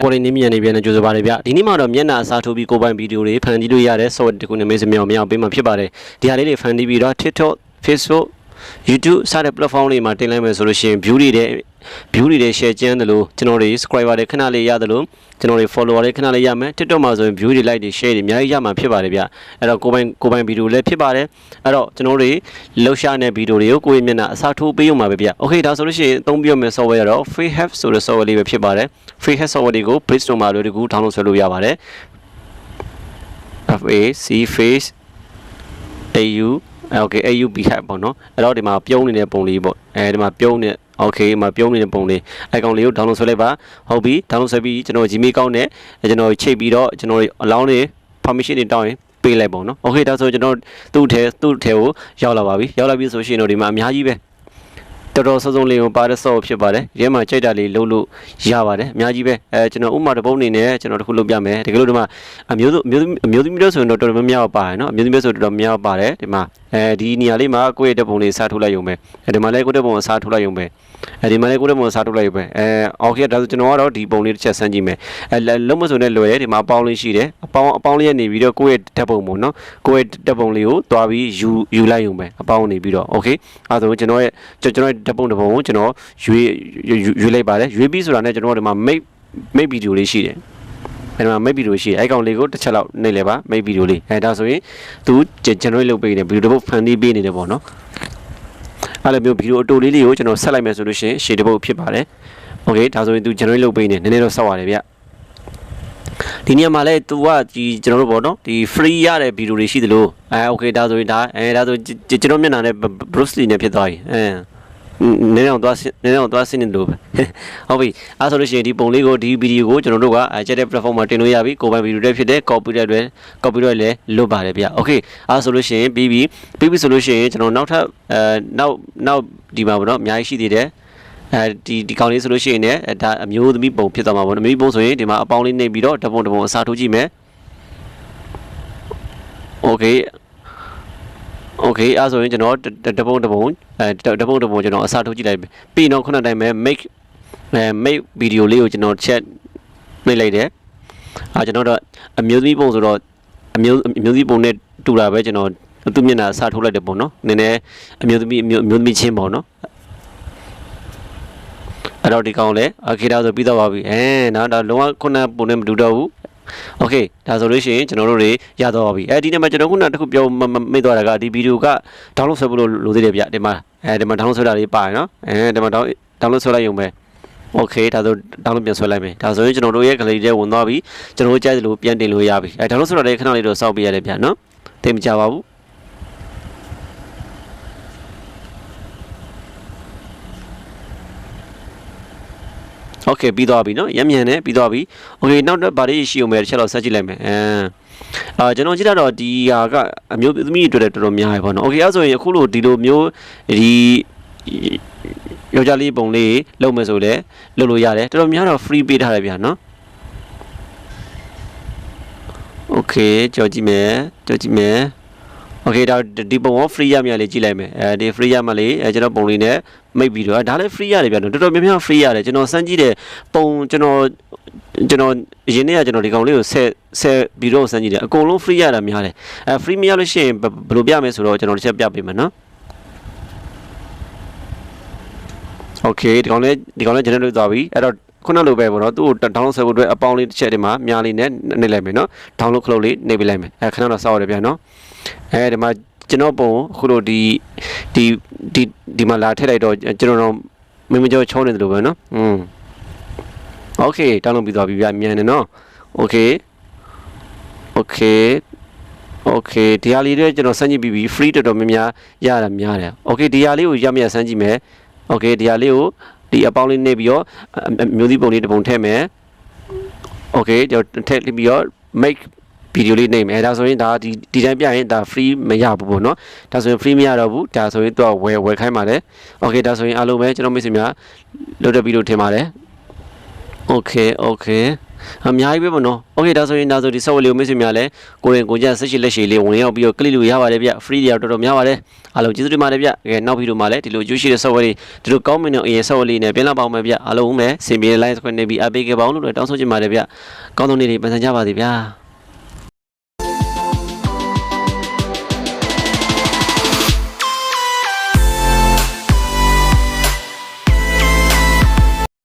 ကိုလေးနေမြန်နေပြန်နေကြိုးစားပါတယ်ဗျဒီနေ့မှတော့မျက်နှာအစားထိုးပြီးကိုယ်ပိုင်ဗီဒီယိုတွေဖန်တီးလို့ရတဲ့ software တစ်ခုနဲ့မေးစမြောင်မြောင်ပေးမှဖြစ်ပါတယ်ဒီဟာလေးတွေဖန်တီးပြီးတော့ TikTok Facebook YouTube စတဲ့ platform တွေမှာတင်လိုက်မယ်ဆိုလို့ရှိရင် view တွေတဲ့ view တွေတဲ့ share ကျန်းတယ်လို့ကျွန်တော်တွေ subscriber တွေခဏလေးရတယ်လို့ကျွန်တော်တွေ follower တွေခဏလေးရမယ် TikTok မှာဆိုရင် view တွေ like တွေ share တွေအများကြီးရမှာဖြစ်ပါတယ်ဗျအဲ့တော့ကိုယ်ပိုင်ကိုယ်ပိုင်ဗီဒီယိုလည်းဖြစ်ပါတယ်အဲ့တော့ကျွန်တော်တွေလှုပ်ရှားတဲ့ဗီဒီယိုတွေကိုကိုယ့်ရဲ့မျက်နှာအစားထိုးပေးရမှာပဲဗျ Okay ဒါဆိုလို့ရှိရင်အသုံးပြုမယ့် software ကတော့ Free Have ဆိုတဲ့ software လေးပဲဖြစ်ပါတယ် Free Have software တွေကို Play Store မှာလွယ်တကူ download ဆွဲလို့ရပါတယ် F A C Face AU okay AU B hack ပေါ့နော်အဲ့တော့ဒီမှာပြုံးနေတဲ့ပုံလေးပေါ့အဲဒီမှာပြုံးနေ okay မှာပြုံးနေတဲ့ပုံလေးအဲကောင်လေးကို download ဆွဲလိုက်ပါဟုတ်ပြီ download ဆွဲပြီးကျွန်တော် Gmail ကောင်းနဲ့ကျွန်တော်ချိတ်ပြီးတော့ကျွန်တော်အလောင်းတွေ permission တွေတောင်းရင်ပေးလိုက်ပေါ့နော် okay ဒါဆိုကျွန်တော်သူ့ထဲသူ့ထဲကိုရောက်လာပါပြီရောက်လာပြီဆိုရှင်တော့ဒီမှာအများကြီးပဲတော်တော်စုံစုံလေးကိုပါတဲ့ soft ဖြစ်ပါတယ်ဒီထဲမှာကြိုက်တာလေးလုပ်လို့ရပါတယ်အများကြီးပဲအဲကျွန်တော်ဥမာတစ်ပုံအနေနဲ့ကျွန်တော်တစ်ခုလုပ်ပြမယ်တကယ်လို့ဒီမှာအမျိုးစုအမျိုးအမျိုးသမီးမျိုးဆိုရင်တော့တော်တော်များများပါတယ်နော်အမျိုးသမီးမျိုးဆိုတော်တော်များများပါတယ်ဒီမှာ အဲဒီနေရာလေးမှာကိုယ့်ရဲ့တက်ပုံလေးစားထုတ်လိုက်ရုံပဲအဲဒီမှာလည်းကိုယ့်တက်ပုံကိုစားထုတ်လိုက်ရုံပဲအဲဒီမှာလည်းကိုယ့်တက်ပုံကိုစားထုတ်လိုက်ရုံပဲအဲအော်ခေဒါဆိုကျွန်တော်ကတော့ဒီပုံလေးတစ်ချက်ဆန်းကြည့်မယ်အဲလုံးမစုံနဲ့လွယ်တယ်ဒီမှာအပေါင်းလေးရှိတယ်အပေါင်းအပေါင်းလေးကနေပြီးတော့ကိုယ့်ရဲ့တက်ပုံပေါ့နော်ကိုယ့်ရဲ့တက်ပုံလေးကိုတွားပြီးယူယူလိုက်ရုံပဲအပေါင်းနေပြီးတော့โอเคအဲဒါဆိုကျွန်တော်ရဲ့ကျွန်တော်ရဲ့တက်ပုံတစ်ပုံကိုကျွန်တော်ရွေးရွေးလိုက်ပါတယ်ရွေးပြီးဆိုတာနဲ့ကျွန်တော်ဒီမှာ make make video လေးရှိတယ် အဲ့မှာ make video ရှိတယ်အဲ့ကောင်လေးကိုတစ်ချက်လောက်နှိပ်လဲပါ make video လေးအဲဒါဆိုရင်သူကျွန်တော်လုပ်ပေးနေ video တစ်ပုတ်ဖန်တီးပေးနေတယ်ပေါ့နော်အဲ့လိုမျိုး video အတူလေးလေးကိုကျွန်တော်ဆက်လိုက်မယ်ဆိုလို့ရှိရင်ရှေ့တစ်ပုတ်ဖြစ်ပါတယ်โอเคဒါဆိုရင်သူ generate လုပ်ပေးနေနည်းနည်းတော့စောက်ရတယ်ဗျဒီနေရာမှာလဲ तू ကဒီကျွန်တော်တို့ပေါ့နော်ဒီ free ရတဲ့ video တွေရှိသလိုအဲ okay ဒါဆိုရင်ဒါအဲဒါဆိုကျွန်တော်မျက်နှာနဲ့ Bruce Lee နဲ့ဖြစ်သွားပြီအဲ နည်းနည်းတော့သွားနည်းနည်းတော့သွားစင်းနေလို့ပဲဟုတ်ပြီအဲဆိုလို့ရှိရင်ဒီပုံလေးကိုဒီဗီဒီယိုကိုကျွန်တော်တို့ကအဲကျတဲ့ platform မှာတင်လို့ရပြီကိုပိုင်ဗီဒီယိုတွေဖြစ်တဲ့ copyright တွေ copyright လည်းလွတ်ပါတယ်ဗျ okay အဲဆိုလို့ရှိရင်ပြီးပြီပြီးပြီဆိုလို့ရှိရင်ကျွန်တော်နောက်ထပ်အဲနောက်နောက်ဒီမှာပေါ့နော်အများကြီးရှိသေးတယ်အဲဒီဒီကောင်လေးဆိုလို့ရှိရင်လည်းဒါအမျိုးသမီးပုံဖြစ်သွားမှာပေါ့နော်အမျိုးသမီးပုံဆိုရင်ဒီမှာအပေါင်းလေးနှိပ်ပြီးတော့တပုံတပုံအစားထိုးကြည့်မယ် okay okay အဲဆိုရင်ကျွန်တော်တပုံတပုံအဲတပုံတပုံကျွန်တော်အစားထိုးကြည့်လိုက်ပြီးတော့ခုနတိုင်းပဲ make အဲ make video လေးကိုကျွန်တော် chat နှိပ်လိုက်တယ်အာကျွန်တော်တော့အမျိုးသမီးပုံဆိုတော့အမျိုးအမျိုးသမီးပုံနဲ့တူတာပဲကျွန်တော်သူ့မျက်နှာအစားထိုးလိုက်တယ်ပေါ့နော်နည်းနည်းအမျိုးသမီးအမျိုးအမျိုးသမီးချင်းပေါ့နော်အဲ့တော့ဒီကောင်လဲโอเคဒါဆိုပြီးတော့ပါပြီအဲနော်ဒါလုံးဝခုနပုံနဲ့မတူတော့ဘူး โอเคဒါဆိုလို့ရှိရင်ကျွန်တော်တို့တွေရတော့ပါပြီအဲဒီနေ့မှာကျွန်တော်ခုနတစ်ခုပြောမေ့သွားတာကဒီဗီဒီယိုက download ဆွဲဖို့လို့လိုသေးတယ်ဗျဒီမှာအဲဒီမှာ download ဆွဲတာလေးပါရနော်အဲဒီမှာ download ဆွဲလိုက်ရုံပဲโอเคဒါဆို download ပြန်ဆွဲလိုက်မယ်ဒါဆိုရင်ကျွန်တော်တို့ရဲ့ gallery ထဲဝင်သွားပြီကျွန်တော်တို့ကြိုက်သလိုပြန်တင်လို့ရပြီအဲ download ဆွဲတာလေးခဏလေးတော့စောက်ပေးရတယ်ဗျနော်သိမကြပါဘူး โอเคပြီးသွားပြီเนาะရမြန်နေပြီးသွားပြီโอเคနောက်တော့ဗာလေးရှိအောင်ပဲတစ်ချက်တော့ဆက်ကြည့်လိုက်မယ်အဲအာကျွန်တော်ကြည့်တော့ဒီဟာကအမျိုးသမီးတွေအတွက်တော်တော်များတယ်ပေါ့နော်โอเคအဲဆိုရင်အခုလိုဒီလိုမျိုးဒီယောက်ျားလေးပုံလေးလုပ်မယ်ဆိုလဲလုပ်လို့ရတယ်တော်တော်များတော့ free ပေးထားတယ်ဗျာနော်โอเคကြော်ကြည့်မယ်ကြော်ကြည့်မယ် โอเคဒါဒီပုံကို free ရမြလေးကြည့်လိုက်မယ်အဲဒီ free ရမလေးအဲကျွန်တော်ပုံလေးနဲ့မိတ်ပြီးတော့ဒါလည်း free ရတယ်ဗျာနော်တော်တော်များများ free ရတယ်ကျွန်တော်စမ်းကြည့်တဲ့ပုံကျွန်တော်ကျွန်တော်ရင်းနေရကျွန်တော်ဒီကောင်လေးကိုဆက်ဆက်ပြီးတော့စမ်းကြည့်တယ်အကုန်လုံး free ရတာများတယ်အဲ free မရလို့ရှိရင်ဘယ်လိုပြမယ်ဆိုတော့ကျွန်တော်တစ်ချက်ပြပေးမယ်နော်โอเคဒီကောင်လေးဒီကောင်လေး generate လုပ်သွားပြီအဲ့တော့ ခုနလိုပဲပေါ့နော်သူ့ကို download ဆက်ဖို့အတွက်အပေါင်းလေးတစ်ချက်ဒီမှာများလေးနဲ့နှိပ်လိုက်မယ်နော် download ခလုတ်လေးနှိပ်ပေးလိုက်မယ်အဲခဏတော့စောက်ရတယ်ဗျာနော်အဲဒီမှာကျွန်တော်ပုံအခုလိုဒီဒီဒီဒီမှာလာထည့်လိုက်တော့ကျွန်တော်တော့မင်းမကျော်ချုံးနေတယ်လို့ပဲနော်อืมโอเคတောင်းလို့ပြီးသွားပြီဗျမြန်နေနော်โอเคโอเคโอเคဒီဟာလေးတွေကျွန်တော်စမ်းကြည့်ပြီးပြီ free တော်တော်များများရတာများတယ်โอเคဒီဟာလေးကိုရမရစမ်းကြည့်မယ်โอเคဒီဟာလေးကို ဒီအပေါင်းလေးနှိပ်ပြီးတော့မျိုးသီးပုံလေးတစ်ပုံထည့်မယ် okay ကျွန်တော်ထည့်ပြီးတော့ make ဗီဒီယိုလေးနိုင်မယ်ဒါဆိုရင်ဒါဒီဒီတိုင်းပြရင်ဒါ free မရဘူးပေါ့နော်ဒါဆိုရင် free မရတော့ဘူးဒါဆိုရင်သူကဝယ်ဝယ်ခိုင်းပါတယ် okay ဒါဆိုရင်အားလုံးပဲကျွန်တော်မိတ်ဆွေများလုပ်တဲ့ဗီဒီယိုထင်ပါတယ် okay okay အများကြီးပဲပေါ့နော်โอเคဒါဆိုရင်ဒါဆိုဒီ software လေးကိုမိတ်ဆွေများလည်းကိုရင်ကိုကြဆက်ရှိလက်ရှိလေးဝင်ရောက်ပြီးတော့ click လို့ရပါတယ်ဗျ free တွေတော့တော်တော်များပါတယ်အားလုံးကျေးဇူးတင်ပါတယ်ဗျကဲနောက်ဗီဒီယိုမှာလည်းဒီလိုကျိုးရှိတဲ့ software တွေဒီလိုကောင်းမွန်တဲ့အရင် software လေးနဲ့ပြန်လာပါအောင်မယ်ဗျအားလုံးပဲစင်ပြေ like ခွင့်နေပြီးအပေးခဲ့ပါအောင်လို့လည်းတောင်းဆိုချင်ပါတယ်ဗျကောင်းသောနေ့တွေပန်ဆန်ကြပါစေဗျာ